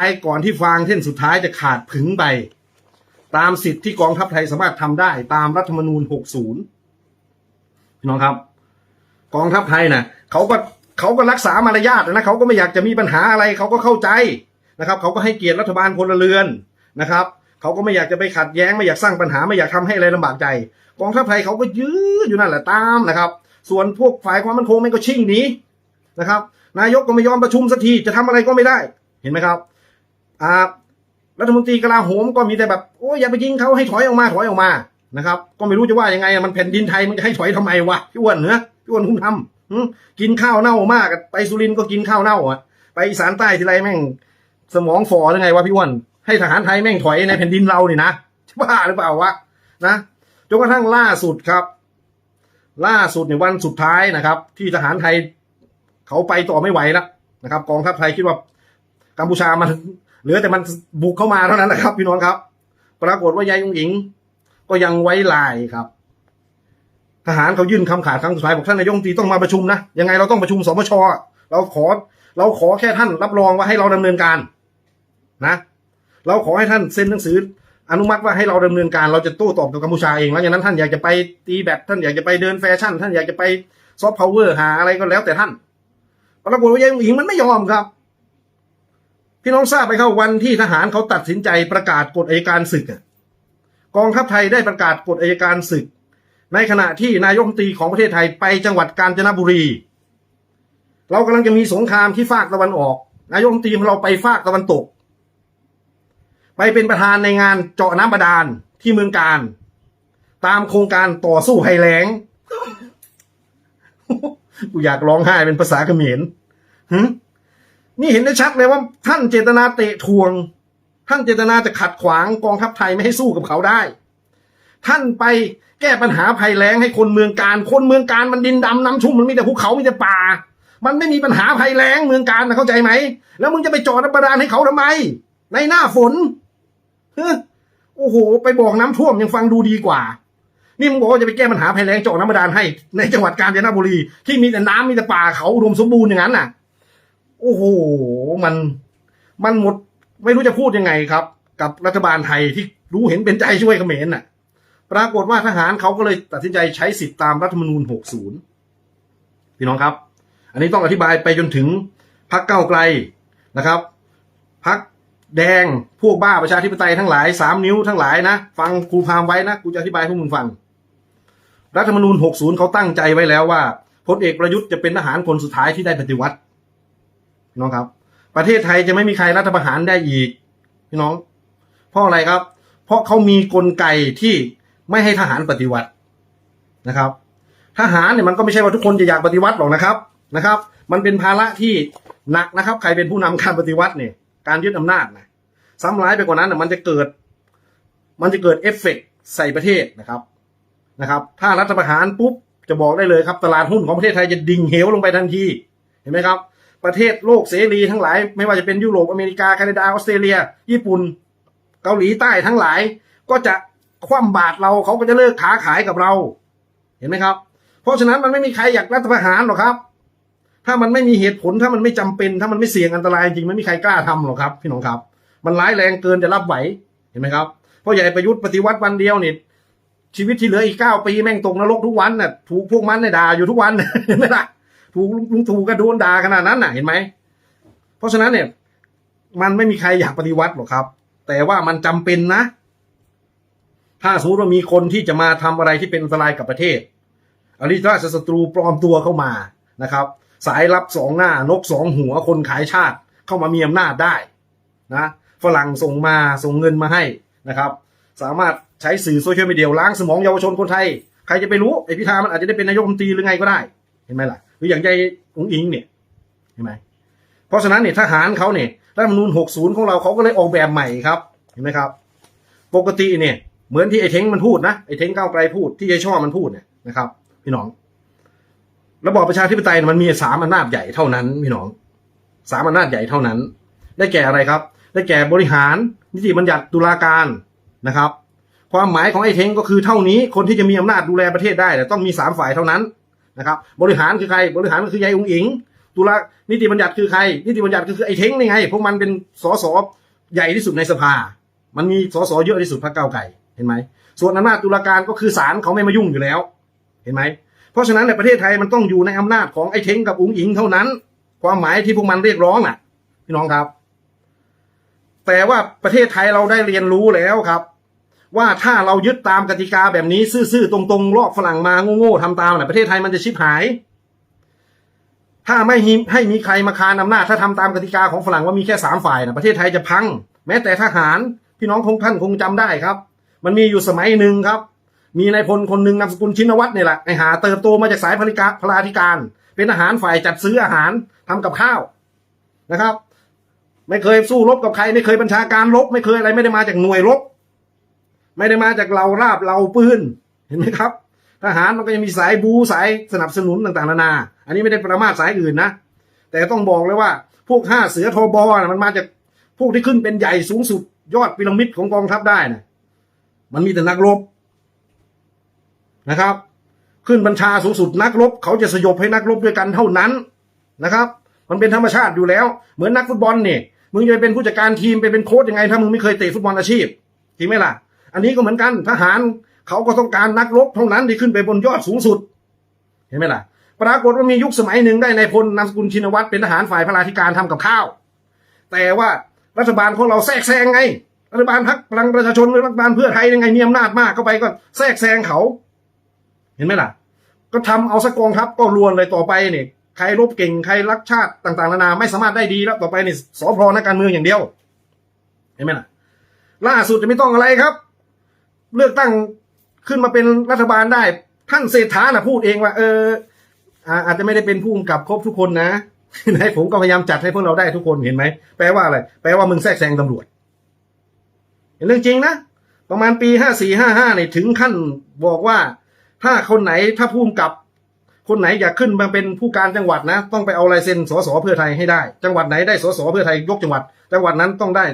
ไอ้ก่อนที่ฟางเส้นสุดท้ายจะขาดผึงไป ตามสิทธิ์ที่กองทัพไทยสามารถทำได้ตามรัฐธรรมนูญ 60พี่น้องครับ กองทัพไทยนะเขาก็เขาก็รักษามารยาทนะเขาก็ไม่อยากจะมีปัญหาอะไรเขาก็เข้าใจนะครับ เขาก็ให้เกียรติรัฐบาลพลเรือนนะครับเขาก็ไม่อยากจะไปขัดแย้งไม่อยากสร้างปัญหาไม่อยากทำให้อะไรลำบากใจ กองทัพไทยเขาก็ยื้ออยู่นั่นแหละตามนะครับ ส่วนพวกฝ่ายความมั่นคงมันก็ชิ่งหนีนะครับ นายกก็ไม่ยอมประชุมสักทีจะทำอะไรก็ไม่ได้เห็นไหมครับ อ่ารัฐมนตรีกลาโหมก็มีแต่แบบโอ้ยอย่าไปยิงเขาให้ถอยออกมาถอยออกมานะครับ ก็ไม่รู้จะว่ายังไงอะมันแผ่นดินไทยมันจะให้ถอยทำไมวะพี่อ้วนเนื้อะพี่อ้วนคุ้มทำกินข้าวเน่ามากไปสุรินก็กินข้าวเน่าอะไปอีสานใต้ทีไรแม่ง สมองฝ่อหรือไงวะพี่อ้วนให้ทหารไทยแม่งถอยในแผ่นดินเรานี่นะบ้าหรือเปล่าวะนะจนกระทั่งล่าสุดครับ ล่าสุดในวันสุดท้ายนะครับ ที่ทหารไทยเขาไปต่อไม่ไหวแล้วนะครับ กองทัพไทยคิดว่ากัมพูชามัน เหลือแต่มันบุกเข้ามาเท่านั้นแหละครับ พี่น้องครับ ปรากฏว่ายายองอิง ก็ยังไว้ลายครับ ทหารเขายื่นคำขาดครั้งสุดท้ายบอกท่านนายกรัฐมนตรีต้องมาประชุมนะยังไงเราต้องประชุมสมชเราขอ เราขอแค่ท่านรับรองว่าให้เราดำเนินการ นะ เราขอให้ท่านเซ็นหนังสือ อนุมัติว่าให้เราดำเนินการ เราจะโต้ตอบกับกัมพูชาเองแล้วอย่างนั้นท่านอยากจะไปตีแบตท่านอยากจะไปเดินแฟชั่น ท่านอยากจะไปซอฟต์พาวเวอร์หาอะไรก็แล้วแต่ท่านปรากฏว่ายายหญิงมันไม่ยอมครับ พี่น้องทราบไหมครับวันที่ทหารเขาตัดสินใจประกาศกฎอัยการศึกกองทัพไทยได้ประกาศกฎอัยการศึก ในขณะที่นายกรัฐมนตรีของประเทศไทยไปจังหวัดกาญจนบุรี เรากำลังจะมีสงครามที่ภาคตะวันออก นายกรัฐมนตรีของเราไปภาคตะวันตก ไปเป็นประธานในงานเจาะน้ำบาดาลที่เมืองการ ตามโครงการต่อสู้ภัยแล้งกูอยากร้องไห้เป็นภาษาเขมรหึ นี่เห็นได้ชัดเลยว่าท่านเจตนาเตะทวง ท่านเจตนาจะขัดขวางกองทัพไทยไม่ให้สู้กับเขาได้ ท่านไปแก้ปัญหาภัยแล้งให้คนเมืองการ คนเมืองการมันดินดำน้ำชุ่มมันมีแต่ภูเขามีแต่ป่า มันไม่มีปัญหาภัยแล้งเมืองการนะเข้าใจไหม แล้วมึงจะไปจอดน้ำบาดาลให้เขาทำไม ในหน้าฝนเฮ้โอ้โห ไปบอกน้ำท่วมยังฟังดูดีกว่า นี่มึงบอกว่าจะไปแก้ปัญหาภัยแล้งจาะน้ำบาดาลให้ ในจังหวัดกาญจนบุรีที่มีแต่น้ำมีแต่ป่าเขาอุดมสมบูรณ์อย่างนั้นน่ะ โอ้โห มัน มันหมด ไม่รู้จะพูดยังไงครับ กับรัฐบาลไทยที่รู้เห็นเป็นใจช่วยเขมรน่ะ ปรากฏว่าทหารเขาก็เลยตัดสินใจใช้สิทธิตามรัฐธรรมนูญ 60 พี่น้องครับ อันนี้ต้องอธิบายไปจนถึงพักเก้าไกลนะครับพักแดงพวกบ้าประชาธิปไตยทั้งหลายสามนิ้วทั้งหลายนะ ฟังครูพามไว้นะกูจะอธิบายให้พวกมึงฟัง รัฐธรรมนูญ 60 เขาตั้งใจไว้แล้วว่าพลเอกประยุทธ์จะเป็นทหารคนสุดท้ายที่ได้ปฏิวัติ น้องครับ ประเทศไทยจะไม่มีใครรัฐประหารได้อีกพี่น้อง เพราะอะไรครับ เพราะเขามีกลไกที่ไม่ให้ทหารปฏิวัตินะครับ ทหารเนี่ยมันก็ไม่ใช่ว่าทุกคนจะอยากปฏิวัติหรอกนะครับนะครับ มันเป็นภาระที่หนักนะครับ ใครเป็นผู้นำการปฏิวัติเนี่ย การยึดอำนาจนะซ้ำร้ายไปกว่านั้นนะมันจะเกิด มันจะเกิดเอฟเฟกต์ใส่ประเทศนะครับนะครับ ถ้ารัฐประหารปุ๊บจะบอกได้เลยครับ ตลาดหุ้นของประเทศไทยจะดิ่งเหวลงไปทันที เห็นไหมครับ ประเทศโลกเสรีทั้งหลาย ไม่ว่าจะเป็นยุโรปอเมริกาแคนาดาออสเตรเลีย ญี่ปุ่น เกาหลีใต้ทั้งหลาย ก็จะคว่ำบาตรเราเขาก็จะเลิกค้าขายกับเรา เห็นไหมครับ เพราะฉะนั้นมันไม่มีใครอยากรัฐประหารหรอกครับ ถ้ามันไม่มีเหตุผลถ้ามันไม่จำเป็น ถ้ามันไม่เสี่ยงอันตรายจริงไม่มีใครกล้าทำหรอกครับ พี่น้องครับ มันร้ายแรงเกินจะรับไหวเห็นไหมครับเพราะใหญ่ประยุทธ์ปฏิวัติวันเดียวนี่ชีวิตที่เหลืออีกเก้าปีแม่งตกนรกทุกวันน่ะถูกพวกมันเนี่ยด่าอยู่ทุกวันเห็นไหมล่ะ ถูกลุงถูกกระโดนด่าขนาดนั้นน่ะเห็นไหม เพราะฉะนั้นเนี่ย มันไม่มีใครอยากปฏิวัติหรอกครับ แต่ว่ามันจำเป็นนะ ถ้าสมมติว่ามีคนที่จะมาทำอะไรที่เป็นอันตรายกับประเทศ อริราชศัตรูปลอมตัวเข้ามานะครับ สายลับสองหน้านกสองหัวคนขายชาติเข้ามามีอำนาจได้นะฝรั่งส่งมาส่งเงินมาให้นะครับ สามารถใช้สื่อโซเชียลมีเดียล้างสมองเยาวชนคนไทย ใครจะไปรู้ไอพิธามันอาจจะได้เป็นนายกรัฐมนตรีหรือไงก็ได้ เห็นไหมล่ะ รืออย่างใจองอิงเนี่ยเห็นไหมเพราะฉะนั้นเนี่ยทหารเขาเนี่ยรัฐธรรมนูญ60 ของเราเขาก็เลยออกแบบใหม่ครับเห็นไหมครับ ปกติเนี่ยเหมือนที่ไอ้เท้งมันพูดนะไอ้เท้งก้าวไกลพูดที่ยายช่อมันพูดเนี่ยนะครับ พี่น้อง ระบอบประชาธิปไตยมันมีสามอำนาจใหญ่เท่านั้น พี่น้องสามอำนาจใหญ่เท่านั้น ได้แก่อะไรครับ ได้แก่บริหาร นิติบัญญัติตุลาการนะครับ ความหมายของไอ้เท้งก็คือเท่านี้คนที่จะมีอำนาจดูแลประเทศได้แต่ต้องมีสามฝ่ายเท่านั้น นะครับ บริหารคือใคร บริหารก็คือยายอุงอิง ตุลานิติบัญญัติคือใคร นิติบัญญัติคือไอ้เท้งนี่ไง พวกมันเป็นสสใหญ่ที่สุดในสภา มันมีสสเยอะที่สุดพรรคก้าไก่ เห็นไหม ส่วนอำนาจตุลาการก็คือศาลเขาไม่มายุ่งอยู่แล้ว เห็นไหม เพราะฉะนั้นในประเทศไทยมันต้องอยู่ในอำนาจของไอ้เท้งกับอุงอิงเท่านั้น ความหมายที่พวกมันเรียกร้องน่ะ พี่น้องครับ แต่ว่าประเทศไทยเราได้เรียนรู้แล้วครับ ว่าถ้าเรายึดตามกติกาแบบนี้ซื่อๆตรงๆลอกฝรั่งมาโง่ๆทำตามน่ะประเทศไทยมันจะชิบหาย ถ้าไม่ให้มีใครมาคานอำนาจถ้าทำตามกติกาของฝรั่งว่ามีแค่สามฝ่ายนะประเทศไทยจะพัง แม้แต่ทหารพี่น้องคงท่านคงจำได้ครับ มันมีอยู่สมัยหนึ่งครับ มีนายพลคนหนึ่งนามสกุลชินวัตรเนี่ยแหละไอหาเติบโตมาจากสายพลิกาพลาธิการ เป็นอาหารฝ่ายจัดซื้ออาหารทำกับข้าวนะครับ ไม่เคยสู้รบกับใคร ไม่เคยบัญชาการรบไม่เคยอะไรไม่ได้มาจากหน่วยรบ ไม่ได้มาจากเราราบเราปืนเห็นไหมครับ ทหารมันก็ยังมีสายบูสายสนับสนุนต่างๆนานา อันนี้ไม่ได้ประมาทสายอื่นนะ แต่ต้องบอกเลยว่าพวกห้าเสือโทบอนะมันมาจากพวกที่ขึ้นเป็นใหญ่สูงสุดยอดพีระมิดของกองทัพได้นะมันมีแต่นักรบนะครับ ขึ้นบัญชาสูงสุดนักรบ เขาจะสยบให้นักรบด้วยกันเท่านั้นนะครับ มันเป็นธรรมชาติอยู่แล้ว เหมือนนักฟุตบอลเนี่ยมึงจะไปเป็นผู้จัดการทีมไปเป็นโค้ชยังไงถ้ามึงไม่เคยเตะฟุตบอลอาชีพจริงไหมล่ะ อันนี้ก็เหมือนกันทหารเขาก็ต้องการนักรบเท่านั้นที่ขึ้นไปบนยอดสูงสุด เห็นไหมล่ะ ปรากฏว่ามียุคสมัยหนึ่งได้ในายพลนามสกุลชินวัตรเป็นทหารฝ่ายพลาธิการทำกับข้าว แต่ว่ารัฐบาลของเราแทรกแซงไง รัฐบาลพักพลังประชาชนหรือรัฐบาลเพื่อไทยยังไงมีอำนาจมากเข้าไปก็แทรกแซงเขา เห็นไหมล่ะ ก็ทำเอาสกกองทัพก็รวนเลยต่อไปเนี่ยใครรบเก่งใครรักชาติต่างๆนานาไม่สามารถได้ดีแล้วต่อไปนี่สอพอนักการเมืองอย่างเดียว เห็นไหมล่ะล่าสุดจะไม่ต้องอะไรครับ เลือกตั้งขึ้นมาเป็นรัฐบาลได้ ท่านเศรษฐาน่ะพูดเองว่า เอออาจจะไม่ได้เป็นผู้กำกับครบทุกคนนะไหนผมก็พยายามจัดให้พวกเราได้ทุกคนเห็นไหมแปลว่าอะไร แปลว่ามึงแทรกแซงตำรวจเป็นเรื่องจริงนะประมาณปีห้าสี่ห้าห้าเนี่ยถึงขั้นบอกว่า ถ้าคนไหนถ้าผู้กำกับ คนไหนอยากขึ้นมาเป็นผู้การจังหวัดนะ ต้องไปเอาลายเซ็นสสเพื่อไทยให้ได้ จังหวัดไหนได้สสเพื่อไทยยกจังหวัด จังหวัดนั้นต้องได้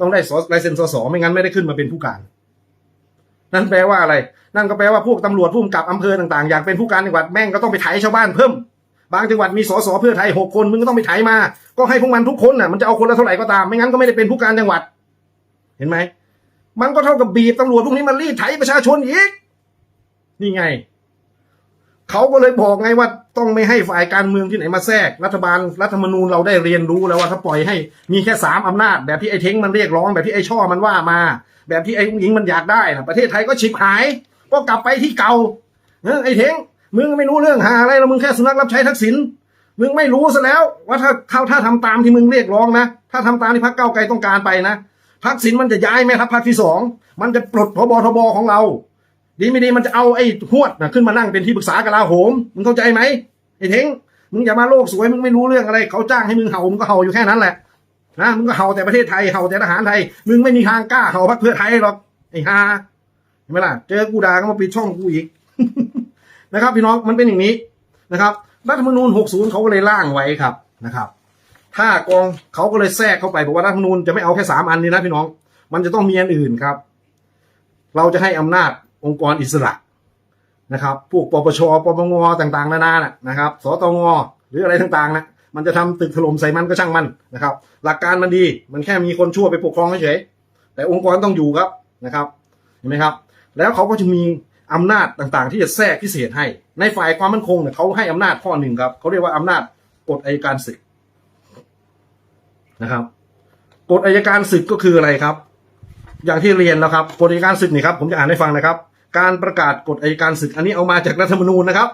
ต้องได้สลายเซ็นสสไม่งั้นไม่ได้ขึ้นมาเป็นผู้การ นั่นแปลว่าอะไร นั่นก็แปลว่าพวกตำรวจผู้กำกับอำเภอต่างๆ อยากเป็นผู้การจังหวัดแม่งก็ต้องไปไถชาวบ้านเพิ่ม บางจังหวัดมีสสเพื่อไทยหกคนมึงก็ต้องไปไถมา ก็ให้พวกมันทุกคนน่ะมันจะเอาคนละเท่าไหร่ก็ตาม ไม่งั้นก็ไม่ได้เป็นผู้การจังหวัด เห็นไหม มันก็เท่ากับบีบตำรวจพวกนี้มารีดไถประชาชนอีก นี่ไง เขาก็เลยบอกไงว่าต้องไม่ให้ฝ่ายการเมืองที่ไหนมาแทรกรัฐบาลรัฐธรรมนูญเราได้เรียนรู้แล้วว่าถ้าปล่อยให้มีแค่สามอำนาจ แบบที่ไอ้เท้งมันเรียกร้องแบบที่ไอ้ช่อมันว่ามา แบบที่ไอ้ผู้หญิงมันอยากได้นะประเทศไทยก็ฉิบหาย ก็กลับไปที่เก่าเออไอ้เท้งมึงไม่รู้เรื่องหาอะไรแล้วมึงแค่สุนัขรับใช้ทักษิณมึงไม่รู้ซะแล้ว ว่าถ้าเขาถ้าทำตามที่มึงเรียกร้องนะ ถ้าทำตามที่พรรคเก้าไกลต้องการไปนะทักษิณมันจะย้ายแม่ทัพภาคที่สองมันจะปลดพบทบของเรา ดีไม่ดีมันจะเอาไอ้หวดนะขึ้นมานั่งเป็นที่ปรึกษากลาโหมมึงเข้าใจไหมไอ้เท้งมึงอย่ามาโลกสวยมึงไม่รู้เรื่องอะไร เขาจ้างให้มึงเห่ามึงก็เห่าอยู่แค่นั้นแหละนะมึงก็เห่าแต่ประเทศไทยเห่าแต่ทหารไทย มึงไม่มีทางกล้าเห่าพรรคเพื่อไทยหรอกไอ้ฮาเห็นไหมล่ะเจอกูด่าก็มาปิดช่องกูอีกนะครับ พี่น้องมันเป็นอย่างนี้นะครับรัฐธรรมนูญ 60 เขาก็เลยร่างไว้ครับนะครับ ถ้ากองเขาก็เลยแทรกเข้าไปบอกว่ารัฐธรรมนูญจะไม่เอาแค่สามอันนี้นะพี่น้อง มันจะต้องมีอันอื่นครับ เราจะให้อำนาจ องค์กรอิสระนะครับ พวกปปช ปปง ต่างๆ นานานะนะครับ สตง หรืออะไรต่างๆนะ มันจะทำตึกถล่มใส่มันก็ช่างมันนะครับ หลักการมันดี มันแค่มีคนชั่วไปปกครองเฉย แต่องค์กรต้องอยู่ครับนะครับ เห็นไหมครับ แล้วเขาก็จะมีอำนาจต่างๆ ที่จะแทรกพิเศษให้ ในฝ่ายความมั่นคงเนี่ยเขาให้อำนาจข้อหนึ่งครับเขาเรียกว่าอำนาจกฎอัยการศึกนะครับ กฎอัยการศึกก็คืออะไรครับ อย่างที่เรียนแล้วครับ กฎอัยการศึกนี่ครับ ผมจะอ่านให้ฟังนะครับ การประกาศกฎอัยการศึก อันนี้เอามาจากรัฐธรรมนูญนะครับ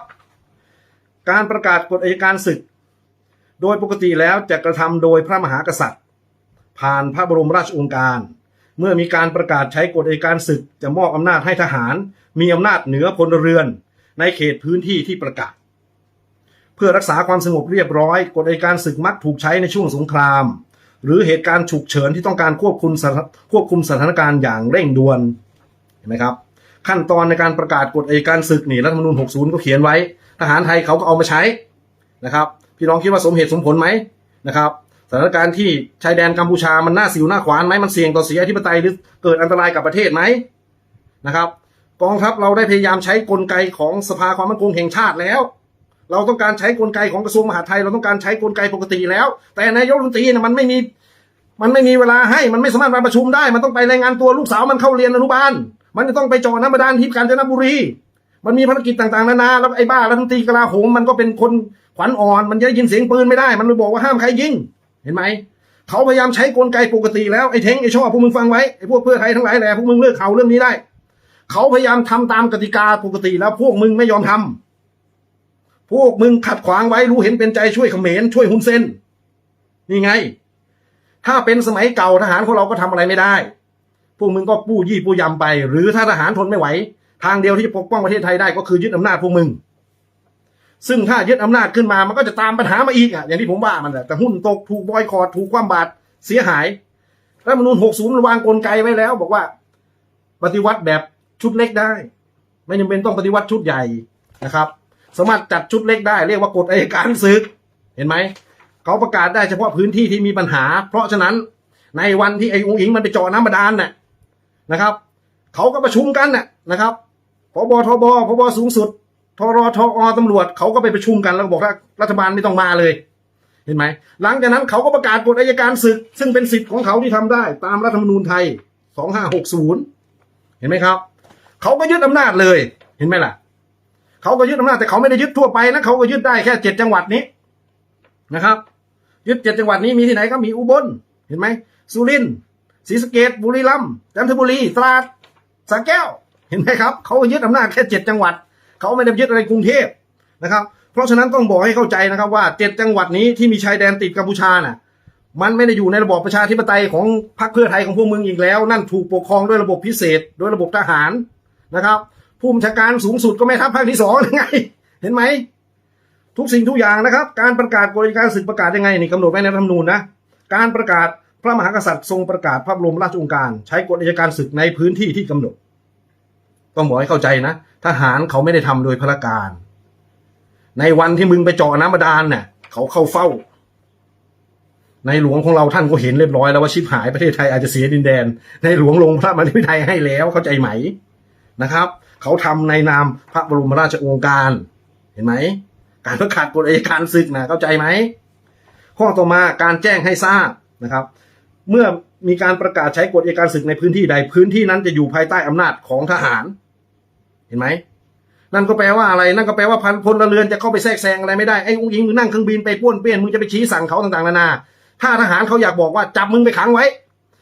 การประกาศกฎอัยการศึก โดยปกติแล้วจะกระทำโดยพระมหากษัตริย์ ผ่านพระบรมราชโองการ เมื่อมีการประกาศใช้กฎอัยการศึก จะมอบอำนาจให้ทหาร มีอำนาจเหนือพลเรือน ในเขตพื้นที่ที่ประกาศ เพื่อรักษาความสงบเรียบร้อย กฎอัยการศึกมักถูกใช้ในช่วงสงคราม หรือเหตุการณ์ฉุกเฉินที่ต้องการควบคุมสถานควบคุมสถานการณ์อย่างเร่งด่วนเห็นไหมครับ ขั้นตอนในการประกาศกฎอัยการศึกนี่รัฐธรรมนูญ 60 ก็เขียนไว้ ทหารไทยเขาก็เอามาใช้นะครับพี่น้องคิดว่าสมเหตุสมผลไหมนะครับสถานการณ์ที่ชายแดนกัมพูชามันน่าสิวหน้าขวานไหมมันเสี่ยงต่อเสียอธิปไตยหรือเกิดอันตรายกับประเทศไหมนะครับกองทัพเราได้พยายามใช้กลไกของสภาความมั่นคงแห่งชาติแล้ว เราต้องการใช้กลไกของกระทรวงมหาดไทย เราต้องการใช้กลไกปกติแล้ว แต่นายกรัฐมนตรีมันไม่มีมันไม่มีเวลาให้มันไม่สามารถมาประชุมได้ มันต้องไปรายงานตัวลูกสาวมันเข้าเรียนอนุบาล มันจะต้องไปจาะน้ำบาดาลที่กาญจนบุรี มันมีภารกิจต่างๆนานาแล้วไอ้บ้ารัฐมนตรีกลาโหมมันก็เป็นคนขวัญอ่อน มันจะยินเสียงปืนไม่ได้ มันเลยบอกว่าห้ามใครยิง เห็นไหม เขาพยายามใช้กลไกปกติแล้วไอ้เท้งไอ้ชอบพวกมึงฟังไว้ไอ้พวกเพื่อไทยทั้งหลายแหละพวกมึงเลิกเขาเรื่องนี้ได้ เขาพยายามทำตามกติกาปกติแล้วพวกมึงไม่ยอมทำพวกมึงขัดขวางไว้รู้เห็นเป็นใจช่วยเขมรช่วยฮุนเซนนี่ไง ถ้าเป็นสมัยเก่าทหารของเราก็ทำอะไรไม่ได้ พวกมึงก็ปู้ยี่ปู้ยำไป หรือถ้าทหารทนไม่ไหว ทางเดียวที่จะปกป้องประเทศไทยได้ก็คือยึดอำนาจพวกมึง ซึ่งถ้ายึดอำนาจขึ้นมามันก็จะตามปัญหามาอีกอะอย่างที่ผมว่ามันแหละแต่หุ้นตกถูกบอยคอรดถูกความบาดเสียหายรัฐมนูญ60มันวางกลไกไว้แล้ว บอกว่า ปฏิวัติแบบชุดเล็กได้ ไม่จำเป็นต้องปฏิวัติชุดใหญ่นะครับ สามารถจัดชุดเล็กได้ เรียกว่ากฎอัยการศึก เห็นไหมเขาประกาศได้เฉพาะพื้นที่ที่มีปัญหา เพราะฉะนั้นในวันที่ไอ้องอิงมันไปเจาะน้ำบาดาลน่ะ นะครับเขาก็ประชุมกันน่ะนะครับพบทบพบสูงสุดทรทอตำรวจเขาก็ไปประชุมกันแล้วบอกว่ารัฐบาลไม่ต้องมาเลยเห็นไหมหลังจากนั้นเขาก็ประกาศกฎอัยการศึก ซึ่งเป็นสิทธิ์ของเขาที่ทำได้ ตามรัฐธรรมนูญไทย 2560 เห็นไหมครับ เขาก็ยึดอำนาจเลย เห็นไหมล่ะ เขาก็ยึดอำนาจแต่เขาไม่ได้ยึดทั่วไปนะเขาก็ยึดได้แค่เจ็ดจังหวัดนี้นะครับ ยึดเจ็ดจังหวัดนี้มีที่ไหนก็มีอุบล เห็นไหมสุรินทร์ ศรีสะเกดบุรีรัมย์จันทบุรีตราดสระแก้ว เห็นไหมครับเขายึดอำนาจแค่เจ็ดจังหวัดเขาไม่ได้ยึดอะไรกรุงเทพนะครับ เพราะฉะนั้นต้องบอกให้เข้าใจนะครับว่าเจ็ดจังหวัดนี้ที่มีชายแดนติดกัมพูชาน่ะ มันไม่ได้อยู่ในระบอบประชาธิปไตยของพรรคเพื่อไทยของพวกมึงอีกแล้ว นั่นถูกปกครองด้วยระบบพิเศษ โดยระบบทหารนะครับผู้บัญชาการสูงสุดก็ไม่ทัพภาคที่สองยังไง เห็นไหมทุกสิ่งทุกอย่างนะครับ การประกาศกฎอัยการศึกประกาศยังไงนี่กำหนดไว้ในรัฐธรรมนูญนะ การประกาศ พระมหากษัตริย์ทรงประกาศพระบรมราชโองการใช้กฎอัยการศึกในพื้นที่ที่กำหนด ต้องบอกให้เข้าใจนะ ทหารเขาไม่ได้ทำโดยพระการ ในวันที่มึงไปเจาะน้ำบาดาลเนี่ยเขาเข้าเฝ้า ในหลวงของเราท่านก็เห็นเรียบร้อยแล้วว่าชิบหายประเทศไทยอาจจะเสียดินแดน ในหลวงลงพระมหาไทยให้แล้วเข้าใจไหมนะครับ เขาทำในนามพระบรมราชองการ เห็นไหมการประกาศกฎอัยการศึกนะเข้าใจไหมข้อต่อมาการแจ้งให้ทราบนะครับ เมื่อมีการประกาศใช้กฎอัยการศึกในพื้นที่ใดพื้นที่นั้นจะอยู่ภายใต้อำนาจของทหาร เห็นไหมนั่นก็แปลว่าอะไร นั่นก็แปลว่าพันพลเรือนจะเข้าไปแทรกแซงอะไรไม่ได้ไอ้อุ้งยิงมึงนั่งเครื่องบินไปป้วนเปี้ยนมึงจะไปชี้สั่งเขาต่างๆนานาถ้าทหารเขาอยากบอกว่าจับมึงไปขังไว้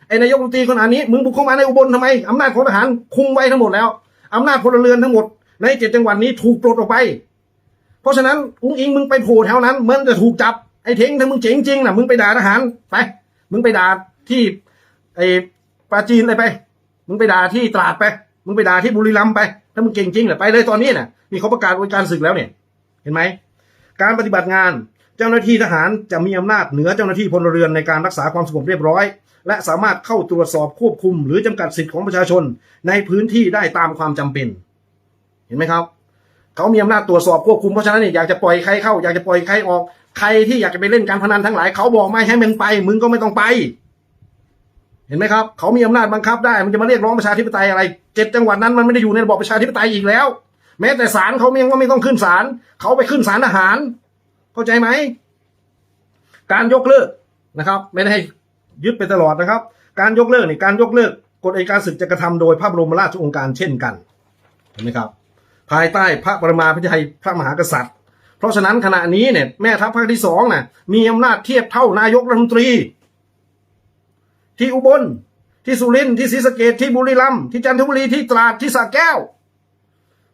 ไอ้นายกรัฐมนตรีคนอันนี้มึงบุกเข้ามาในอุบลทำไมอำนาจของทหารคุมไว้ทั้งหมดแล้วอำนาจพลเรือนทั้งหมดในเจ็ดจังหวัดนี้ถูกปลดออกไป เพราะฉะนั้นอุ้งอิงมึงไปโผล่แถวนั้นมึงจะถูกจับไอ้เท้งถ้ามึงเจ๋งจริงนะมึงไปด่าทหารไปมึงไปด่า ที่ไอ้ปาจีนเลยไป มึงไปด่าที่ตราดไป มึงไปด่าที่บุรีรัมย์ไป ถ้ามึงเก่งจริงแหละไปเลยตอนนี้น่ะนี่เขาประกาศว่าการศึกแล้วเนี่ย เห็นไหม การปฏิบัติงานเจ้าหน้าที่ทหารจะมีอำนาจเหนือเจ้าหน้าที่พลเรือนในการรักษาความสงบเรียบร้อย และสามารถเข้าตรวจสอบควบคุม หรือจำกัดสิทธิของประชาชนในพื้นที่ได้ตามความจำเป็น เห็นไหมครับ เขามีอำนาจตรวจสอบควบคุมเพราะฉะนั้นเนี่ยอยากจะปล่อยใครเข้าอยากจะปล่อยใครออก ใครที่อยากจะไปเล่นการพนันทั้งหลาย เขาบอกไม่ให้มึงไป มึงก็ไม่ต้องไป เห็นไหมครับเขามีอำนาจบังคับได้มันจะมาเรียกร้องประชาธิปไตยอะไรเจ็ดจังหวัดนั้นมันไม่ได้อยู่ในระบอบประชาธิปไตยอีกแล้ว แม้แต่ศาลเขายังว่าไม่ต้องขึ้นศาลเขาไปขึ้นศาลทหาร เข้าใจไหมการยกเลิกนะครับ ไม่ได้ให้ยึดไปตลอดนะครับ การยกเลิกนี่การยกเลิกกฎอัยการศึกจะกระทำโดยพระบรมราชโองการเช่นกันเห็นไหมครับ ภายใต้พระปรมาภิไธยพระมหากษัตริย์ เพราะฉะนั้นขณะนี้เนี่ยแม่ทัพภาคที่สองน่ะมีอำนาจเทียบเท่านายกรัฐมนตรี ที่อุบล ที่สุรินทร์ที่ศรีสะเกดที่บุรีรัมย์ที่จันทบุรีที่ตราดที่สระแก้ว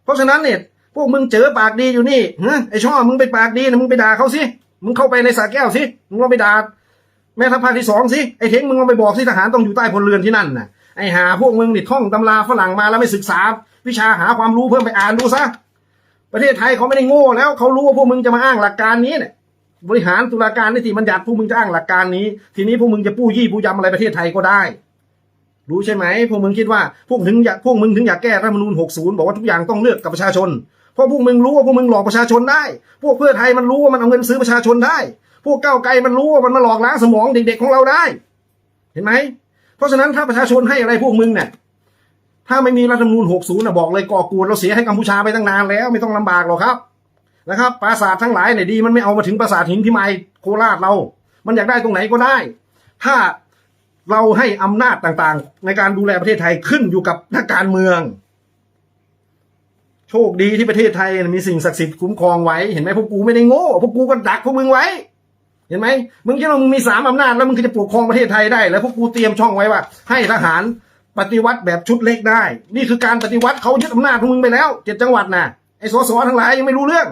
เพราะฉะนั้นเนี่ยพวกมึงเจอปากดีอยู่นี่เฮ้ไอช่อมึงเป็นปากดีนะมึงไปด่าเขาสิมึงเข้าไปในสระแก้วสิมึงลองไปด่าแม่ทัพภาคที่สองสิไอเท้งมึงลองไปบอกสิทหารต้องอยู่ใต้พลเรือนที่นั่นนะไอหาพวกมึงนี่ท่องตำราฝรั่งมาแล้วไม่ศึกษา วิชาหาความรู้เพิ่มไปอ่านดูซะประเทศไทยเขาไม่ได้โง่แล้วเขารู้ว่าพวกมึงจะมาอ้างหลักการนี้เนี่ย บริหารตุลาการนิติบัญญัติพวกมึงจะอ้างหลักการนี้ ทีนี้พวกมึงจะปู้ยี่ปู้ยำอะไรประเทศไทยก็ได้ รู้ใช่ไหมพวกมึงคิดว่าพวกถึงอยากพวกมึงถึงอยากแก้รัฐธรรมนูญ60 บอกว่าทุกอย่างต้องเลือกกับประชาชน เพราะพวกมึงรู้ว่าพวกมึงหลอกประชาชนได้ พวกเพื่อไทยมันรู้ว่ามันเอาเงินซื้อประชาชนได้ พวกก้าวไกลมันรู้ว่ามันมาหลอกล้างสมองเด็กๆของเราได้ เห็นไหมเพราะฉะนั้นถ้าประชาชนให้อะไรพวกมึงเนี่ยถ้าไม่มีรัฐธรรมนูญ60นะบอกเลยก่อกวนเราเสียให้กัมพูชาไปตั้งนานแล้ว ไม่ต้องลำบากหรอกครับ นะครับปราสาททั้งหลายเนี่ยดีมันไม่เอามาถึงปราสาทหินพิมายโคราชเรา มันอยากได้ตรงไหนก็ได้ ถ้าเราให้อำนาจต่างๆ ในการดูแลประเทศไทยขึ้นอยู่กับนักการเมือง โชคดีที่ประเทศไทยมีสิ่งศักดิ์สิทธิ์คุ้มครองไว้เห็นไหมพวกกูไม่ได้โง่พวกกูก็ดักพวกมึงไว้ เห็นไหมมึงคิดว่ามึงมีสามอำนาจแล้วมึงจะปกครองประเทศไทยได้แล้วพวกกูเตรียมช่องไว้ว่า ให้ทหารปฏิวัติแบบชุดเล็กได้ นี่คือการปฏิวัติเขายึดอำนาจพวกมึงไปแล้วเจ็ดจังหวัดน่ะไอ้สสทั้งหลายยังไม่รู้เรื่อง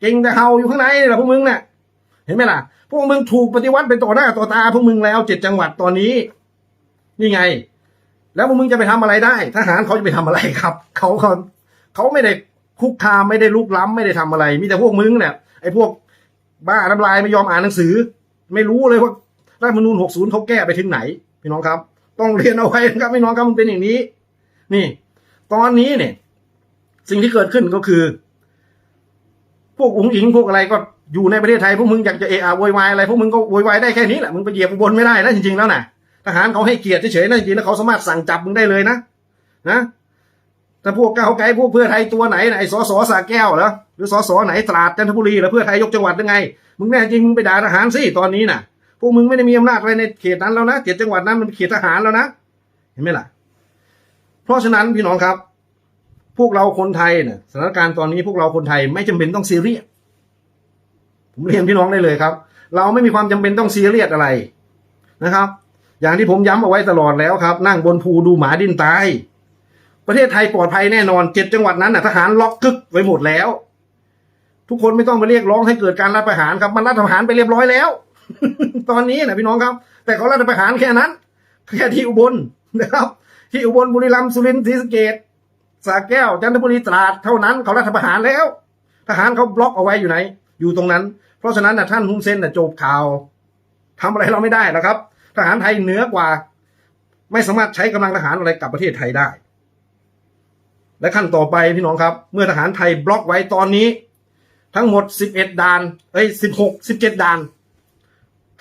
เก่งแต่เฮาอยู่ข้างในนี่แหละพวกมึงน่ะเห็นไหมล่ะ พวกมึงถูกปฏิวัติเป็นต่อหน้าต่อตาพวกมึงแล้วเจ็ดจังหวัดตอนนี้ นี่ไง แล้วพวกมึงจะไปทำอะไรได้ ทหารเขาจะไปทำอะไรครับเขาเขาเขาไม่ได้คุกคามไม่ได้ลุกล้ำไม่ได้ทำอะไร มีแต่พวกมึงเนี่ยไอ้พวกบ้าน้ำลายไม่ยอมอ่านหนังสือ ไม่รู้เลยว่ารัฐธรรมนูญ60เขาแก้ไปถึงไหน พี่น้องครับ ต้องเรียนเอาไว้นะครับพี่น้องครับมันเป็นอย่างนี้ นี่ ตอนนี้เนี่ย สิ่งที่เกิดขึ้นก็คือ พวกอุ๋งอิงพวกอะไรก็อยู่ในประเทศไทยพวกมึงอยากจะเอะอะโวยวายอะไรพวกมึงก็โวยวายได้แค่นี้แหละมึงไปเหยียบบลไม่ได้นะจริงๆแล้วนะทหารเขาให้เกียรติเฉยๆนะจริงๆแล้วเขาสามารถสั่งจับมึงได้เลยนะนะแต่พวกก้าวไกลพวกเพื่อไทยตัวไหนนะไอ้สสสาแก้วเหรอหรือสสไหนตราดจันทบุรีหรือเพื่อไทยยกจังหวัดยังไง มึงแน่จริงมึงไปด่าทหารสิตอนนี้น่ะพวกมึงไม่ได้มีอำนาจอะไรในเขตนั้นแล้วนะเขตจังหวัดนั้นมันเขตทหารแล้วนะ เห็นไหมล่ะ เพราะฉะนั้นพี่น้องครับ พวกเราคนไทยเนี่ยสถานการณ์ตอนนี้พวกเราคนไทยไม่จำเป็นต้องซีเรียสผมเรียนพี่น้องได้เลยครับ เราไม่มีความจำเป็นต้องซีเรียสอะไรนะครับ อย่างที่ผมย้ำเอาไว้ตลอดแล้วครับ นั่งบนภูดูหมาดิ้นตาย ประเทศไทยปลอดภัยแน่นอนเจ็ดจังหวัดนั้นน่ะทหารล็อกกึกไว้หมดแล้ว ทุกคนไม่ต้องมาเรียกร้องให้เกิดการรัฐประหารครับ มันรัฐประหารไปเรียบร้อยแล้ว ตอนนี้นะพี่น้องครับ แต่เขารัฐประหารแค่นั้นแค่ที่อุบลนะครับ ที่อุบลบุรีรัมย์สุรินทร์ศรีสะเกษ สระแก้ว จันทบุรีตราดเท่านั้นเขารัฐประหารแล้ว ทหารเขาบล็อกเอาไว้อยู่ไหน อยู่ตรงนั้น เพราะฉะนั้นนะท่านฮุนเซนนะจบข่าวทำอะไรเราไม่ได้แล้วครับ ทหารไทยเหนือกว่า ไม่สามารถใช้กำลังทหารอะไรกับประเทศไทยได้ และขั้นต่อไปพี่น้องครับ เมื่อทหารไทยบล็อกไว้ตอนนี้ ทั้งหมด 11ด่านเอ้ย16 17ด่าน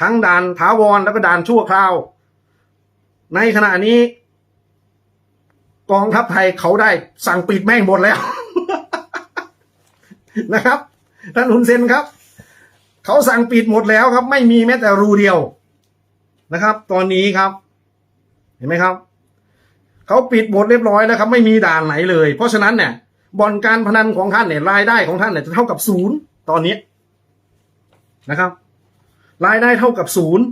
ทั้งด่านถาวรแล้วก็ด่านชั่วคราว ในขณะนี้ กองทัพไทยเขาได้สั่งปิดแม่งหมดแล้ว นะครับท่านฮุนเซนครับ เขาสั่งปิดหมดแล้วครับ ไม่มีแม้แต่รูเดียวนะครับ ตอนนี้ครับ เห็นไหมครับ เขาปิดหมดเรียบร้อยแล้วครับ ไม่มีด่านไหนเลย เพราะฉะนั้นเนี่ยบ่อนการพนันของท่านเนี่ยรายได้ของท่านเนี่ยจะเท่ากับศูนย์ตอนนี้นะครับ รายได้เท่ากับศูนย์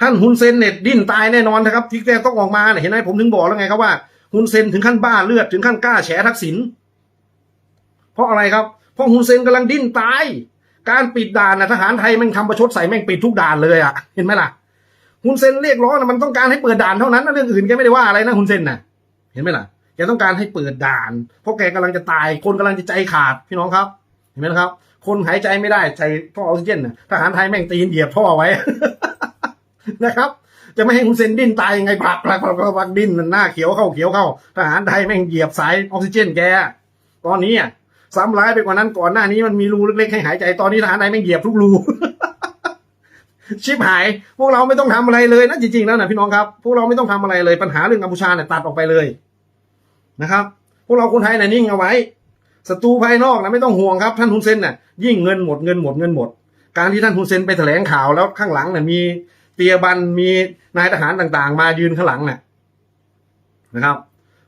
ท่านฮุนเซนเน็ตดิ้นตายแน่นอนนะครับ ที่แกต้องออกมาเนี่ยเห็นไหมผมถึงบอกแล้วไงครับว่า ฮุนเซนถึงขั้นบ้าเลือดถึงขั้นกล้าแฉทักษิณเพราะอะไรครับ เพราะฮุนเซนกำลังดิ้นตาย การปิดด่านนะทหารไทยแม่งทำประชดใส่แม่งปิดทุกด่านเลยอะ เห็นไหมล่ะฮุนเซนเรียกร้องนะมันต้องการให้เปิดด่านเท่านั้นนะเรื่องอื่นแกไม่ได้ว่าอะไรนะฮุนเซนน่ะ เห็นไหมล่ะแกต้องการให้เปิดด่าน เพราะแกกำลังจะตาย คนกำลังจะใจขาดพี่น้องครับ เห็นไหมครับ คนหายใจไม่ได้ใส่ท่อออกซิเจนนะทหารไทยแม่งตีนเหยียบท่อไว้นะครับ จะไม่ให้ฮุนเซนดิ้นตายยังไงปลักปลักปลักปลักปลักดิ้นหน้าเขียวเข้าเขียวเข้าทหารไทยแม่งเหยียบสายออกซิเจนแก ตอนนี้อะซ้ำร้ายไปกว่านั้นก่อนหน้านี้มันมีรูเล็กๆให้หายใจตอนนี้ทหารไทยแม่งเหยียบทุกรูชิบหาย พวกเราไม่ต้องทำอะไรเลยนะจริงๆแล้วนะพี่น้องครับพวกเราไม่ต้องทำอะไรเลยปัญหาเรื่องกัมพูชาเนี่ยตัดออกไปเลยนะครับ พวกเราคนไทยเนี่ยนิ่งเอาไว้ศัตรูภายนอกนะไม่ต้องห่วงครับท่านฮุนเซนน่ะยิ่งเงินหมดเงินหมดเงินหมด การที่ท่านฮุนเซนไปแถลงข่าวแล้วข้างหลังเนี่ยมี เตียบันมีนายทหารต่างๆ มายืนข้างหลังน่ะนะครับ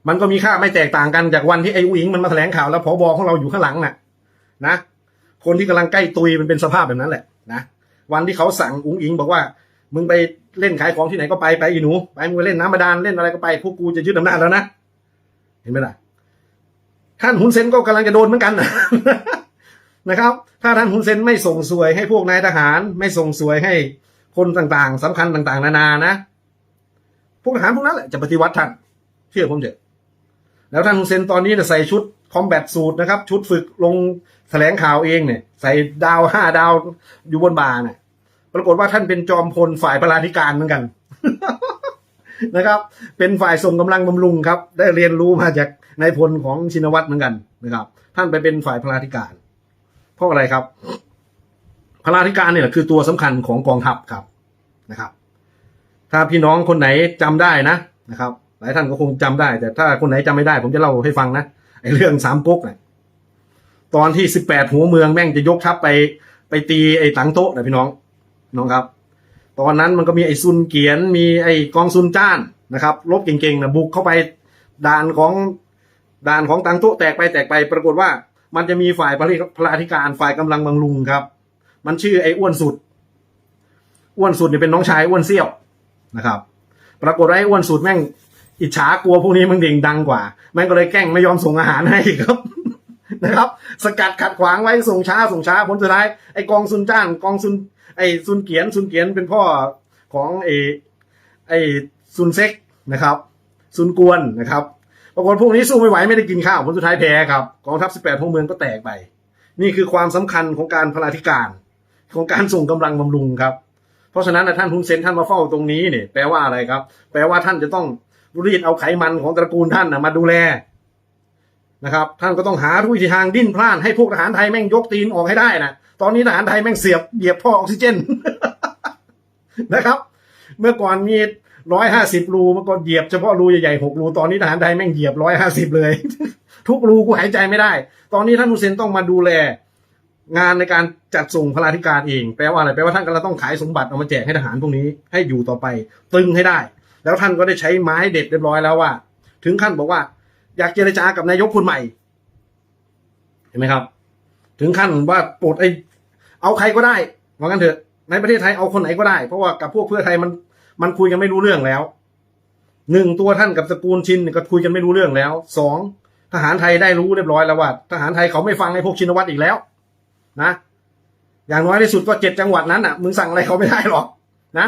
มันก็มีค่าไม่แตกต่างกันจากวันที่ไอ้อุ๋งมันมาแถลงข่าวแล้วผบของเราอยู่ข้างหลังน่ะ นะ คนที่กำลังใกล้ตุยมันเป็นสภาพแบบนั้นแหละนะวันที่เขาสั่งอุ้งอิง บอกว่า มึงไปเล่นขายของที่ไหนก็ไปไปอีหนูไปมึงไปเล่นน้ำบาดาลเล่นอะไรก็ไปพวกกูจะยึดอำนาจแล้วนะเห็นไหมล่ะท่านฮุนเซนก็กำลังจะโดนเหมือนกันนะครับ ถ้าท่านฮุนเซนไม่ส่งสวยให้พวกนายทหาร ไม่ส่งสวยให้ คนต่างๆสำคัญต่างๆ นานานะ พวกทหารพวกนั้นแหละจะปฏิวัติท่านเชื่อผมเถอะ แล้วท่านฮุนเซนตอนนี้เนี่ยใส่ชุดคอมแบทสูตรนะครับ ชุดฝึกลงแถลงข่าวเองเนี่ย ใส่ดาวห้าดาวอยู่บนบาเนี่ยปรากฏว่าท่านเป็นจอมพลฝ่ายพลาธิการเหมือนกันนะครับ เป็นฝ่ายส่งกำลังบำรุงครับ ได้เรียนรู้มาจากนายพลของชินวัตรเหมือนกันนะครับ ท่านไปเป็นฝ่ายพลาธิการ เพราะอะไรครับ พลาธิการเนี่ยแหละคือตัวสำคัญของกองทัพครับนะครับ ถ้าพี่น้องคนไหนจำได้นะนะครับ หลายท่านก็คงจำได้ แต่ถ้าคนไหนจำไม่ได้ ผมจะเล่าให้ฟังนะไอ้เรื่องสามก๊กเนี่ยตอนที่สิบแปดหัวเมืองแม่งจะยกทัพไปไปตีไอ้ตังโต๊ะนะพี่น้องน้องครับ ตอนนั้นมันก็มีไอ้ซุนเกียนมีไอ้กองซุนจ้านนะครับลบเก่งๆนะบุกเข้าไปด่านของด่านของตังโต๊ะแตกไปแตกไปปรากฏว่า มันจะมีฝ่ายพลาธิการฝ่ายกำลังบำรุงครับ มันชื่อไอ้อ้วนสุด อ้วนสุดเนี่ยเป็นน้องชายอ้วนเซี่ยวนะครับ ปรากฏว่าไอ้อ้วนสุดแม่ง อิจฉากลัวพวกนี้มันเด่งดังกว่า แม่งก็เลยแกล้งไม่ยอมส่งอาหารให้ครับ นะครับ สกัดขัดขวางไว้ส่งช้าส่งช้าผลสุดท้ายไอ้กองซุนจ้านกองซุนไอ้ซุนเกียนซุนเกียนเป็นพ่อของไอ้ไอ้ซุนเซ็กนะครับซุนกวนนะครับปรากฏพวกนี้สู้ไม่ไหวไม่ได้กินข้าวผลสุดท้ายแพ้ครับกองทัพ 18พวกเมืองก็แตกไป นี่คือความสำคัญของการพลาธิการ ของการส่งกำลังบำรุงครับ เพราะฉะนั้นท่านฮุนเซนท่านมาเฝ้าตรงนี้เนี่ยแปลว่าอะไรครับ แปลว่าท่านจะต้องรีดเอาไขมันของตระกูลท่านนะมาดูแลนะครับ ท่านก็ต้องหาทุกวิธีทางดิ้นพล่านให้พวกทหารไทยแม่งยกตีนออกให้ได้นะตอนนี้ทหารไทยแม่งเสียบเหยียบท่อออกซิเจนนะครับ เมื่อก่อนมีร้อยห้าสิบรูเมื่อก่อนเหยียบเฉพาะรูใหญ่ๆหกรูตอนนี้ทหารไทยแม่งเหยียบร้อยห้าสิบเลย ทุกรูกูหายใจไม่ได้ ตอนนี้ท่านฮุนเซนต้องมาดูแล งานในการจัดส่งพลาธิการเองแปลว่าอะไรแปลว่าท่านกำลังต้องขายสมบัติเอามาแจกให้ทหารพวกนี้ให้อยู่ต่อไปตึงให้ได้ แล้วท่านก็ได้ใช้ไม้เด็ดเรียบร้อยแล้วว่า ถึงขั้นบอกว่า อยากเจรจากับนายกคนใหม่ เห็นไหมครับ ถึงขั้นว่าโปรดไอเอาใครก็ได้ว่างั้นเถอะ ในประเทศไทยเอาคนไหนก็ได้ เพราะว่ากับพวกเพื่อไทยมันมันคุยกันไม่รู้เรื่องแล้วหนึ่งตัวท่านกับตระกูลชินก็คุยกันไม่รู้เรื่องแล้วสองทหารไทยได้รู้เรียบร้อยแล้วว่าทหารไทยเขาไม่ฟังไอ้พวกชินวัตรอีกแล้ว นะอย่างน้อยที่สุดก็เจ็ดจังหวัดนั้นอะมึงสั่งอะไรเขาไม่ได้หรอกนะ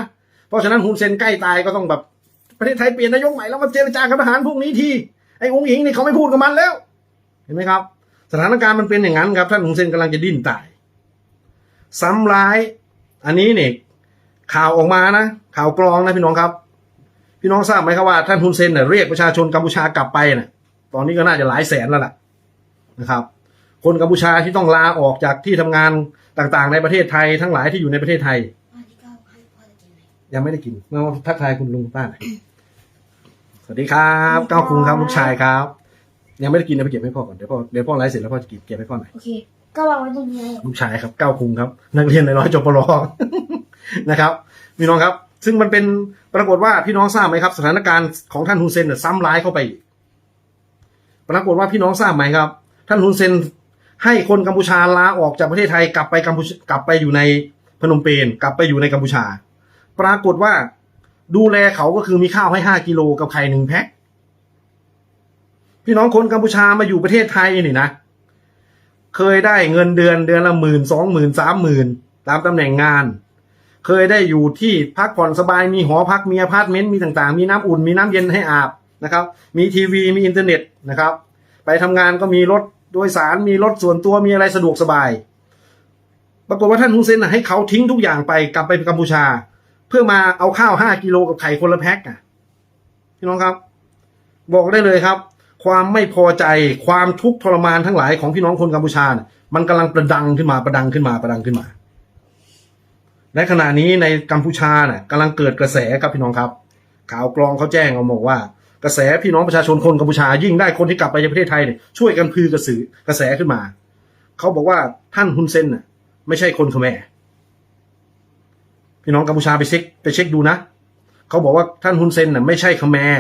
เพราะฉะนั้นฮุนเซนใกล้ตายก็ต้องแบบประเทศไทยเปลี่ยนนายกใหม่แล้วมาเจรจากับทหารพวกนี้ทีไอ้องค์หญิงนี่เขาไม่พูดกับมันแล้ว เห็นไหมครับ สถานการณ์มันเป็นอย่างนั้นครับ ท่านฮุนเซนกำลังจะดิ้นตายซ้ำร้าย อันนี้เนี่ยข่าวออกมานะ ข่าวกรองนะพี่น้องครับ พี่น้องทราบไหมครับว่าท่านฮุนเซนเนี่ยเรียกประชาชนกัมพูชากลับไปน่ะ ตอนนี้ก็น่าจะหลายแสนแล้วล่ะนะครับ คนกัมพูชาที่ต้องลาออกจากที่ทำงานต่างๆ ในประเทศไทยทั้งหลายที่อยู่ในประเทศไทยวันที่เก้าให้พ่อจะกินไหมยังไม่ได้กินมาทักทายคุณลุงคุณป้าหน่อยสวัสดีครับก้าวคุงครับลูกชายครับ ยังไม่ได้กินนะไปเก็บให้พ่อก่อนเดี๋ยวพ่อเดี๋ยวพ่อไลฟ์เสร็จแล้วพ่อจะกินเก็บให้พ่อหน่อย โอเค ก็วางไว้ตรงนี้ ลูกชายครับก้าวคุงครับ นักเรียนในร้อยจบปร นะครับพี่น้องครับ ซึ่งมันเป็นปรากฏว่าพี่น้องทราบไหมครับ สถานการณ์ของท่านฮุนเซนเนี่ยซ้ำร้ายเข้าไปอีกปรากฏว่าพี่น้องทราบไหมครับ ท่านฮุนเซน ให้คนกัมพูชาลาออกจากประเทศไทยกลับไปกัมพูชากลับไปอยู่ในพนมเปญกลับไปอยู่ในกัมพูชา ปรากฏว่าดูแลเขาก็คือมีข้าวให้ห้ากิโลกับไข่หนึ่งแพ็คพี่น้องคนกัมพูชามาอยู่ประเทศไทยนี่นะ เคยได้เงินเดือนเดือนละหมื่นสองหมื่นสามหมื่นตามตำแหน่งงาน เคยได้อยู่ที่พักผ่อนสบายมีหอพักมีอพาร์ตเมนต์มีต่างๆ มีน้ำอุ่นมีน้ำเย็นให้อาบนะครับ มีทีวีมีอินเทอร์เน็ตนะครับ ไปทำงานก็มีรถ โดยสารมีรถส่วนตัวมีอะไรสะดวกสบาย ปรากฏว่าท่านฮุนเซนให้เขาทิ้งทุกอย่างไปกลับไปกัมพูชา เพื่อมาเอาข้าวห้ากิโลกับไข่คนละแพ็คอะพี่น้องครับ บอกได้เลยครับ ความไม่พอใจความทุกข์ทรมานทั้งหลายของพี่น้องคนกัมพูชานะมันกำลังประดังขึ้นมาประดังขึ้นมาประดังขึ้นมาและขณะนี้ในกัมพูชาน่ะกำลังเกิดกระแสครับพี่น้องครับ ข่าวกรองเขาแจ้งเอาบอกว่า กระแสพี่น้องประชาชนคนกัมพูชา ยิ่งได้คนที่กลับไปในประเทศไทยเนี่ยช่วยกันพือกระสือกระแสขึ้นมา เขาบอกว่าท่านฮุนเซนน่ะ ไม่ใช่คนเขมรพี่น้องกัมพูชาไปเช็คไปเช็คดูนะเขาบอกว่าท่านฮุนเซนน่ะไม่ใช่เขมร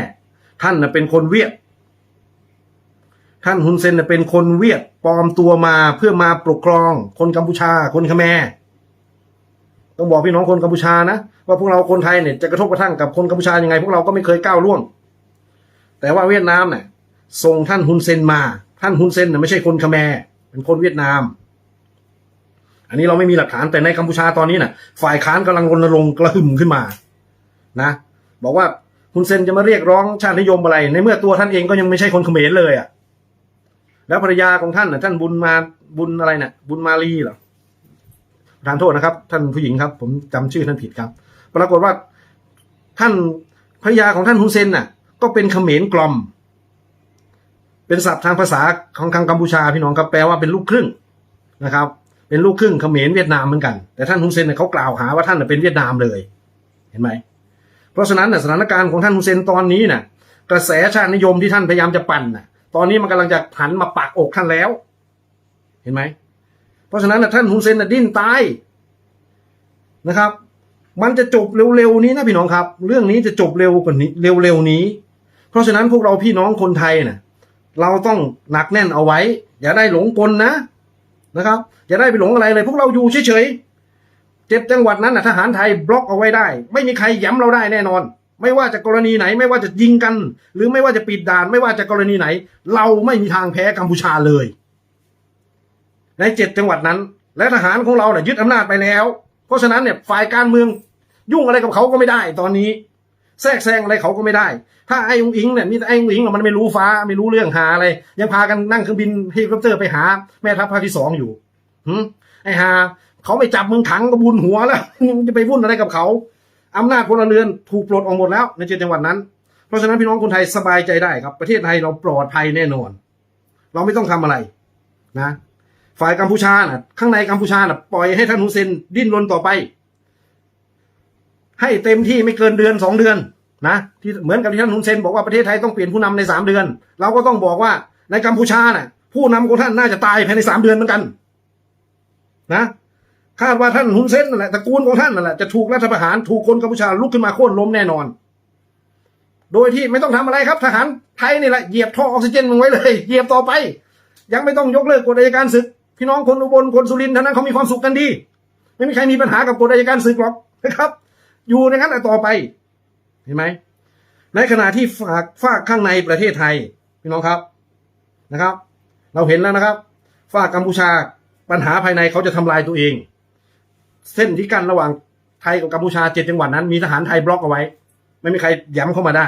ท่านน่ะเป็นคนเวียดท่านฮุนเซนน่ะเป็นคนเวียดปลอมตัวมาเพื่อมาปกครอง คนกัมพูชา คนเขมรต้องบอกพี่น้องคนกัมพูชานะว่าพวกเราคนไทยเนี่ยจะกระทบกระทั่งกับคนกัมพูชายังไง พวกเราก็ไม่เคยก้าวล่วง แต่ว่าเวียดนามเนี่ยส่งท่านฮุนเซนมา ท่านฮุนเซนเนี่ยไม่ใช่คนเขมรเป็นคนเวียดนาม อันนี้เราไม่มีหลักฐานแต่ในกัมพูชาตอนนี้น่ะ ฝ่ายค้านกำลังรณรงค์กระหึ่มขึ้นมา นะ บอกว่าฮุนเซนจะมาเรียกร้องชาตินิยมอะไร ในเมื่อตัวท่านเองก็ยังไม่ใช่คนเขมรเลยอะ แล้วภรรยาของท่านน่ะท่านบุญมาบุญอะไรน่ะ บุญมาลีเหรอประธานโทษนะครับ ท่านผู้หญิงครับ ผมจำชื่อท่านผิดครับ ปรากฏว่าท่านภรรยาของท่านฮุนเซนน่ะ ก็เป็นเขมรกลอม เป็นศัพท์ทางภาษาของทางกัมพูชาพี่น้องครับแปลว่าเป็นลูกครึ่งนะครับ เป็นลูกครึ่งเขมรเวียดนามเหมือนกัน แต่ท่านฮุนเซนเนี่ยเขากล่าวหาว่าท่านเป็นเวียดนามเลย เห็นไหม เพราะฉะนั้นสถานการณ์ของท่านฮุนเซนตอนนี้น่ะ กระแสชาตินิยมที่ท่านพยายามจะปั่นน่ะ ตอนนี้มันกำลังจะหันมาปักอกท่านแล้ว เห็นไหม เพราะฉะนั้นนะท่านฮุนเซนนะดิ้นตายนะครับ มันจะจบเร็วๆนี้นะพี่น้องครับ เรื่องนี้จะจบเร็วกว่านี้เร็วๆนี้ เพราะฉะนั้นพวกเราพี่น้องคนไทยนะเราต้องหนักแน่นเอาไว้ อย่าได้หลงกลนะนะครับ อย่าได้ไปหลงอะไรเลย พวกเราอยู่เฉยๆเจ็ดจังหวัดนั้นนะทหารไทยบล็อกเอาไว้ได้ ไม่มีใครย้ำเราได้แน่นอน ไม่ว่าจะกรณีไหน ไม่ว่าจะยิงกัน หรือไม่ว่าจะปิดด่าน ไม่ว่าจะกรณีไหน เราไม่มีทางแพ้กัมพูชาเลย ในเจ็ดจังหวัดนั้น และทหารของเราเนี่ยยึดอำนาจไปแล้ว เพราะฉะนั้นเนี่ยฝ่ายการเมืองยุ่งอะไรกับเขาก็ไม่ได้ตอนนี้ แทรกแซงอะไรเขาก็ไม่ได้ ถ้าไอ้องอิงเนี่ยมีไอ้องอิงมันไม่รู้ฟ้าไม่รู้เรื่องหาอะไร ยังพากันนั่งเครื่องบินเฮลิคอปเตอร์ไปหา แม่ทัพภาคที่สองอยู่หืมไอ้หาเขาไม่จับมึงขังก็บุญหัวแล้วจะไปวุ่นอะไรกับเขาอำนาจพลเรือนถูกปลดออกหมดแล้วในเจ็ดจังหวัดนั้น เพราะฉะนั้นพี่น้องคนไทยสบายใจได้ครับ ประเทศไทยเราปลอดภัยแน่นอน เราไม่ต้องทำอะไรนะ ฝ่ายกัมพูชาน่ะ ข้างในกัมพูชาน่ะปล่อยให้ท่านฮุเซนดิ้นรนต่อไป ให้เต็มที่ไม่เกินเดือนสองเดือนนะที่เหมือนกับที่ท่านฮุนเซนบอกว่าประเทศไทยต้องเปลี่ยนผู้นำในสามเดือน เราก็ต้องบอกว่าในกัมพูชาน่ะ ผู้นำของท่านน่าจะตายภายในสามเดือนเหมือนกัน นะคาดว่าท่านฮุนเซนนั่นแหละตระกูลของท่านนั่นแหละจะถูกรัฐประหารถูกคนกัมพูชาลุกขึ้นมาโค่นล้มแน่นอน โดยที่ไม่ต้องทำอะไรครับ ทหารไทยนี่แหละเหยียบท่อออกซิเจนมึงไว้เลยเหยียบต่อไป ยังไม่ต้องยกเลิกกฎอัยการศึก พี่น้องคนอุบลคนสุรินทร์ท่านั้นเขามีความสุขกันดี ไม่มีใครมีปัญหากับกฎอัยการศึกหรอกนะครับ อยู่ในนั้นต่อไป เห็นไหม ในขณะที่ฝากฝากข้างในประเทศไทยพี่น้องครับนะครับ เราเห็นแล้วนะครับ ฝากกัมพูชาปัญหาภายในเขาจะทำลายตัวเอง เส้นที่กั้นระหว่างไทยกับกัมพูชาเจ็ดจังหวัดนั้น มีทหารไทยบล็อกเอาไว้ ไม่มีใครย้ำเข้ามาได้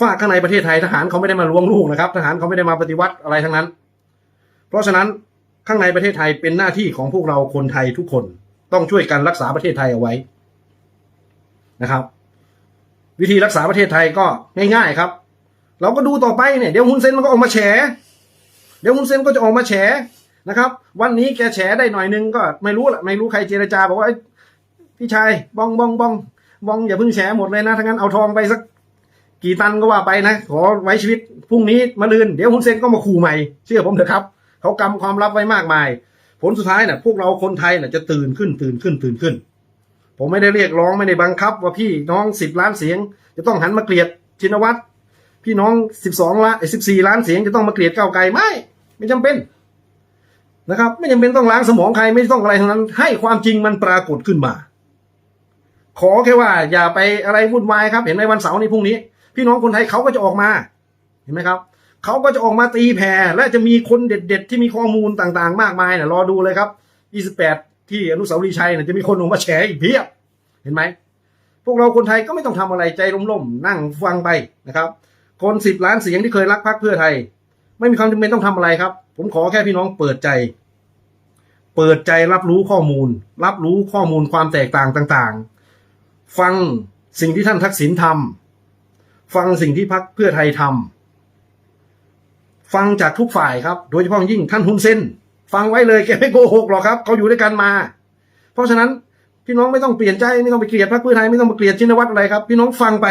ฝากข้างในประเทศไทยทหารเขาไม่ได้มาล้วงลูกนะครับ ทหารเขาไม่ได้มาปฏิวัติอะไรทั้งนั้น เพราะฉะนั้นข้างในประเทศไทยเป็นหน้าที่ของพวกเราคนไทยทุกคนต้องช่วยกันรักษาประเทศไทยเอาไว้ นะครับ วิธีรักษาประเทศไทยก็ง่ายๆครับ เราก็ดูต่อไปเนี่ยเดี๋ยวฮุนเซนมันก็ออกมาแฉเดี๋ยวฮุนเซนก็จะออกมาแฉนะครับ วันนี้แกแฉได้หน่อยนึงก็ไม่รู้ละไม่รู้ใครเจรจาบอกว่าพี่ชายบองบองบองบองอย่าเพิ่งแฉหมดเลยนะถ้างั้นเอาทองไปสักกี่ตันก็ว่าไปนะ ขอไว้ชีวิตพรุ่งนี้มาลืนเดี๋ยวฮุนเซนก็มาขู่ใหม่เชื่อผมเถอะครับเขากำความลับไว้มากมาย ผลสุดท้ายน่ะพวกเราคนไทยน่ะจะตื่นขึ้นตื่นขึ้นตื่นขึ้น ผมไม่ได้เรียกร้องไม่ได้บังคับ ว่าพี่น้องสิบล้านเสียง จะต้องหันมาเกลียดชินวัตรพี่น้องสิบสองล้านสิบสี่ล้านเสียงจะต้องมาเกลียดก้าวไกลไม่ ไม่จำเป็นนะครับ ไม่จำเป็นต้องล้างสมองใครไม่ต้องอะไรทั้งนั้น ให้ความจริงมันปรากฏขึ้นมา ขอแค่ว่า อย่าไปอะไรวุ่นวายครับ เห็นไหมวันเสาร์นี้พรุ่งนี้ พี่น้องคนไทยเขาก็จะออกมา เห็นไหมครับเขาก็จะออกมาตีแผ่และจะมีคนเด็ด ๆ ที่มีข้อมูลต่างๆ มากมายเนะรอดูเลยครับ 28 ที่อนุสาวรีย์ชัยเนะจะมีคนออกมาแฉอีกเพียบเห็นไหมพวกเราคนไทยก็ไม่ต้องทำอะไรใจร่มๆนั่งฟังไปนะครับ คนสิบล้านเสียงที่เคยรักพรรคเพื่อไทย ไม่มีความจำเป็นต้องทำอะไรครับ ผมขอแค่พี่น้องเปิดใจ เปิดใจรับรู้ข้อมูล รับรู้ข้อมูลความแตกต่างต่างๆ ฟังสิ่งที่ท่านทักษิณทำฟังสิ่งที่พรรคเพื่อไทยทำฟังจากทุกฝ่ายครับ โดยเฉพาะยิ่งท่านฮุนเซน ฟังไว้เลยแกไม่โกหกหรอกครับเขาอยู่ด้วยกันมา เพราะฉะนั้นพี่น้องไม่ต้องเปลี่ยนใจไม่ต้องไปเกลียดพรรคเพื่อไทยไม่ต้องไปเกลียดชินวัตรอะไรครับ พี่น้องฟังไป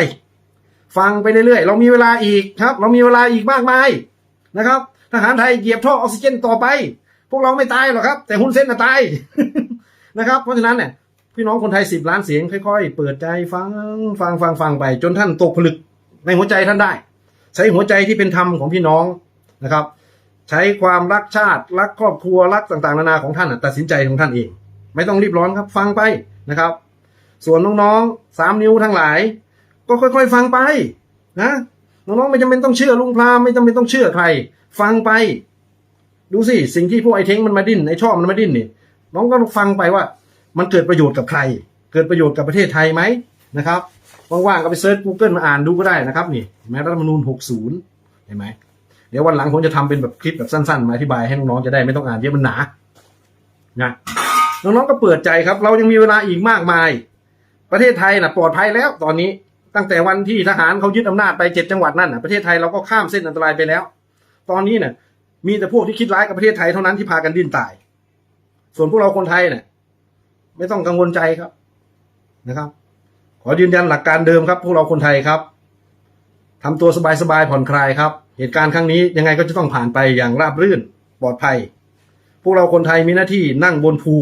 ฟังไปเรื่อยๆเรามีเวลาอีกครับ เรามีเวลาอีกมากมายนะครับทหารไทยเหยียบท่อออกซิเจนต่อไป พวกเราไม่ตายหรอกครับ แต่ฮุนเซนน่ะตายนะครับเพราะฉะนั้นเนี่ยพี่น้องคนไทยสิบล้านเสียงค่อยๆ เปิดใจฟังฟังฟังฟังไป จนท่านตกผลึกในหัวใจท่านได้ ใช้หัวใจที่เป็นธรรมของพี่น้องนะครับ ใช้ความรักชาติ รักครอบครัวรักต่างๆ นานาของท่านตัดสินใจของท่านเอง ไม่ต้องรีบร้อนครับ ฟังไปนะครับ ส่วนน้องๆสามนิ้วทั้งหลาย ก็ค่อยๆ ฟังไปนะน้องๆไม่จำเป็นต้องเชื่อลุงพราไม่จำเป็นต้องเชื่อใคร ฟังไป ดูสิสิ่งที่พวกไอ้เท้งมันมาดิ้นไอ้ชอบมันมาดิ้นนี่น้องก็ฟังไปว่า มันเกิดประโยชน์กับใคร เกิดประโยชน์กับประเทศไทยไหมนะครับว่างๆก็ไปเซิร์ช Google มาอ่านดูก็ได้นะครับนี่เห็นไหมรัฐธรรมนูญ60 เห็นไหม เดี๋ยววันหลังผมจะทำเป็นแบบคลิปแบบสั้นๆมาอธิบายให้น้องๆจะได้ไม่ต้องอ่านเยอะมันหนานะน้องๆก็เปิดใจครับ เรายังมีเวลาอีกมากมาย ประเทศไทยนะปลอดภัยแล้วตอนนี้ตั้งแต่วันที่ทหารเขายึดอำนาจไปเจ็ดจังหวัดนั่นนะประเทศไทยเราก็ข้ามเส้นอันตรายไปแล้ว ตอนนี้เนี่ยมีแต่พวกที่คิดร้ายกับประเทศไทยเท่านั้นที่พากันดิ้นตาย ส่วนพวกเราคนไทยเนี่ยไม่ต้องกังวลใจครับนะครับ ขอยืนยันหลักการเดิมครับ พวกเราคนไทยครับ ทำตัวสบายๆผ่อนคลายครับ เหตุการณ์ครั้งนี้ยังไงก็จะต้องผ่านไปอย่างราบรื่นปลอดภัยพพวกเราคนไทยมีหน้าที่นั่งบนภู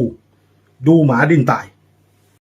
ดูหมาดินตาย